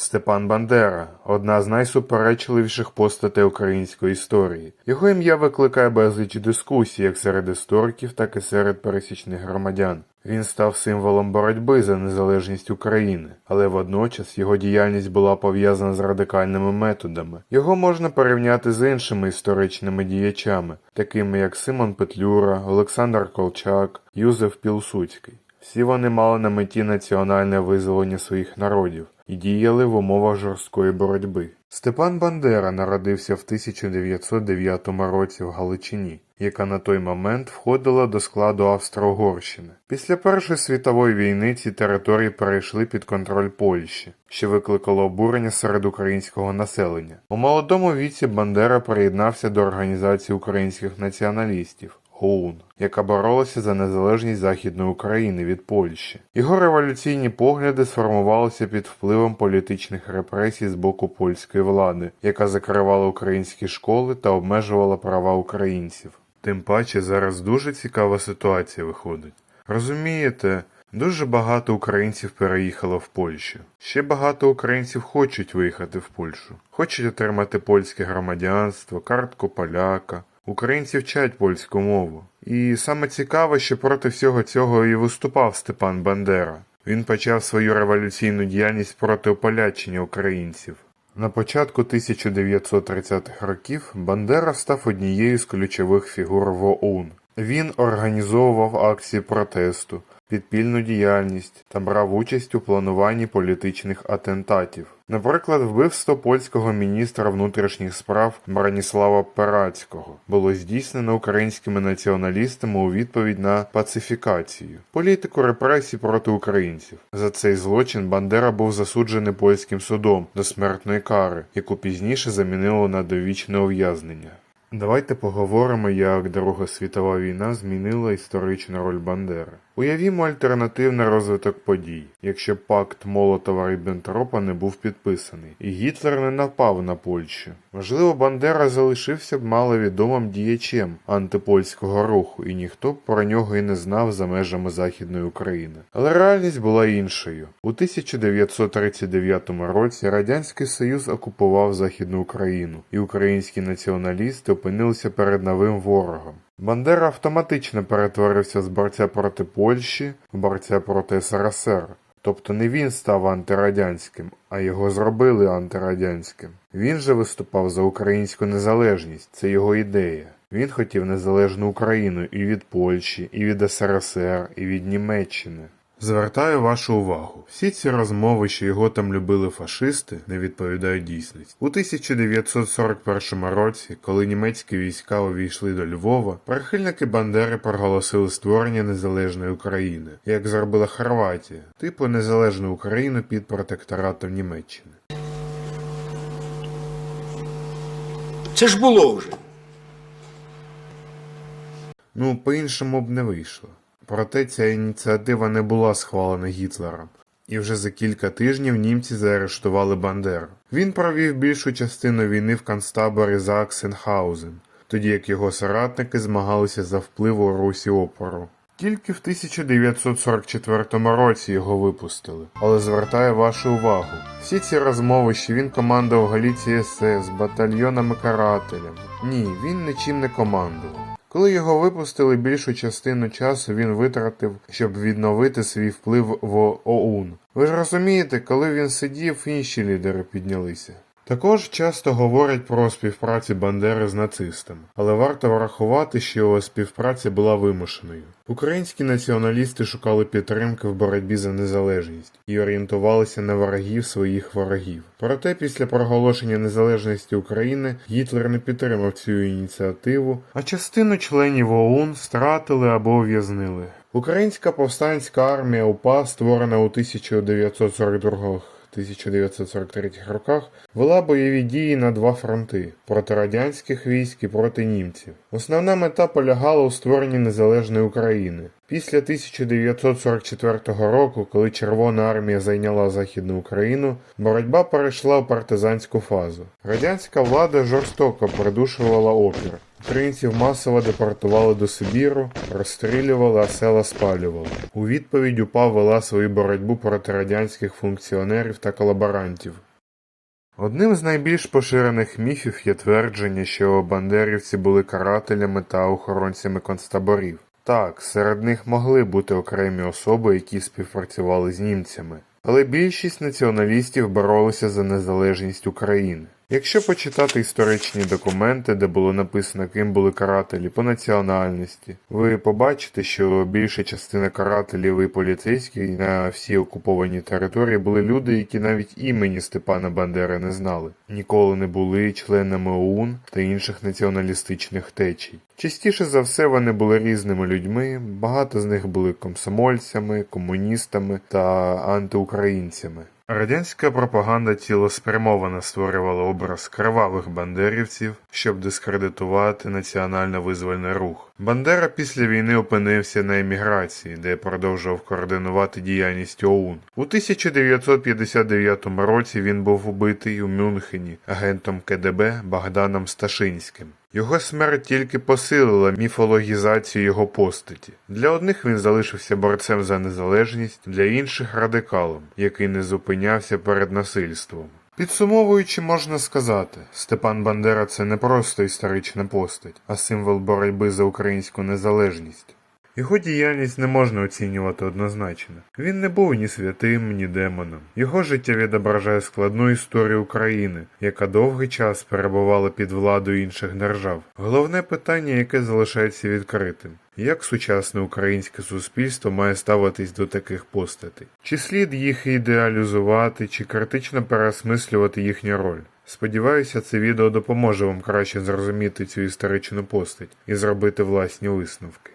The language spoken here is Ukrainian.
Степан Бандера одна з найсуперечливіших постатей української історії. Його ім'я викликає безліч дискусій як серед істориків, так і серед пересічних громадян. Він став символом боротьби за незалежність України, але водночас його діяльність була пов'язана з радикальними методами. Його можна порівняти з іншими історичними діячами, такими як Симон Петлюра, Олександр Колчак, Юзеф Пілсудський. Всі вони мали на меті національне визволення своїх народів і діяли в умовах жорсткої боротьби. Степан Бандера народився в 1909 році в Галичині, яка на той момент входила до складу Австро-Угорщини. Після Першої світової війни ці території перейшли під контроль Польщі, що викликало обурення серед українського населення. У молодому віці Бандера приєднався до організації українських націоналістів. ОУН, яка боролася за незалежність Західної України від Польщі. Його революційні погляди сформувалися під впливом політичних репресій з боку польської влади, яка закривала українські школи та обмежувала права українців. Тим паче зараз дуже цікава ситуація виходить. Розумієте, дуже багато українців переїхало в Польщу. Ще багато українців хочуть виїхати в Польщу, хочуть отримати польське громадянство, картку поляка. Українці вчать польську мову. І саме цікаво, що проти всього цього і виступав Степан Бандера. Він почав свою революційну діяльність проти ополячення українців. На початку 1930-х років Бандера став однією з ключових фігур в ОУН. Він організовував акції протесту, підпільну діяльність та брав участь у плануванні політичних атентатів. Наприклад, вбивство польського міністра внутрішніх справ Браніслава Перацького було здійснено українськими націоналістами у відповідь на пацифікацію, політику репресій проти українців. За цей злочин Бандера був засуджений польським судом до смертної кари, яку пізніше замінило на довічне ув'язнення. Давайте поговоримо, як Друга світова війна змінила історичну роль Бандери. Уявімо альтернативний розвиток подій, якщо пакт Молотова Ріббентропа не був підписаний, і Гітлер не напав на Польщу. Можливо, Бандера залишився б маловідомим діячем антипольського руху, і ніхто б про нього і не знав за межами Західної України. Але реальність була іншою. У 1939 році Радянський Союз окупував Західну Україну, і українські націоналісти опинилися перед новим ворогом. Бандера автоматично перетворився з борця проти Польщі в борця проти СРСР. Тобто не він став антирадянським, а його зробили антирадянським. Він же виступав за українську незалежність, це його ідея. Він хотів незалежну Україну і від Польщі, і від СРСР, і від Німеччини. Звертаю вашу увагу, всі ці розмови, що його там любили фашисти, не відповідають дійсності. У 1941 році, коли німецькі війська увійшли до Львова, прихильники Бандери проголосили створення незалежної України, як зробила Хорватія, типу незалежну Україну під протекторатом Німеччини. Це ж було вже. Ну, по-іншому б не вийшло. Проте ця ініціатива не була схвалена Гітлером. І вже за кілька тижнів німці заарештували Бандеру. Він провів більшу частину війни в концтаборі Заксенхаузен, тоді як його соратники змагалися за вплив у русі опору. Тільки в 1944 році його випустили. Але звертаю вашу увагу, всі ці розмови, що він командував Галіції СС, батальйонами карателями. Ні, він нічим не командував. Коли його випустили, більшу частину часу він витратив, щоб відновити свій вплив в ОУН. Ви ж розумієте, коли він сидів, інші лідери піднялися. Також часто говорять про співпрацю Бандери з нацистами, але варто врахувати, що його співпраця була вимушеною. Українські націоналісти шукали підтримки в боротьбі за незалежність і орієнтувалися на ворогів своїх ворогів. Проте після проголошення незалежності України Гітлер не підтримав цю ініціативу, а частину членів ОУН стратили або ув'язнили. Українська повстанська армія УПА, створена у 1942 1943 роках вела бойові дії на два фронти проти радянських військ і проти німців. Основна мета полягала у створенні незалежної України. Після 1944 року, коли Червона армія зайняла Західну Україну, боротьба перейшла у партизанську фазу. Радянська влада жорстоко придушувала опір. Українців масово депортували до Сибіру, розстрілювали, а села спалювали. У відповідь УПА вела свою боротьбу проти радянських функціонерів та колаборантів. Одним з найбільш поширених міфів є твердження, що бандерівці були карателями та охоронцями концтаборів. Так, серед них могли бути окремі особи, які співпрацювали з німцями. Але більшість націоналістів боролися за незалежність України. Якщо почитати історичні документи, де було написано, ким були карателі по національності, ви побачите, що більша частина карателів і поліцейських на всій окупованій території були люди, які навіть імені Степана Бандери не знали, ніколи не були членами ОУН та інших націоналістичних течій. Частіше за все вони були різними людьми, багато з них були комсомольцями, комуністами та антиукраїнцями. Радянська пропаганда цілеспрямовано створювала образ кривавих бандерівців, щоб дискредитувати національно-визвольний рух. Бандера після війни опинився на еміграції, де продовжував координувати діяльність ОУН. У 1959 році він був убитий у Мюнхені агентом КДБ Богданом Сташинським. Його смерть тільки посилила міфологізацію його постаті. Для одних він залишився борцем за незалежність, для інших радикалом, який не зупинявся перед насильством. Підсумовуючи, можна сказати, Степан Бандера це не просто історична постать, а символ боротьби за українську незалежність. Його діяльність не можна оцінювати однозначно. Він не був ні святим, ні демоном. Його життя відображає складну історію України, яка довгий час перебувала під владою інших держав. Головне питання, яке залишається відкритим. Як сучасне українське суспільство має ставитись до таких постатей? Чи слід їх ідеалізувати, чи критично переосмислювати їхню роль? Сподіваюся, це відео допоможе вам краще зрозуміти цю історичну постать і зробити власні висновки.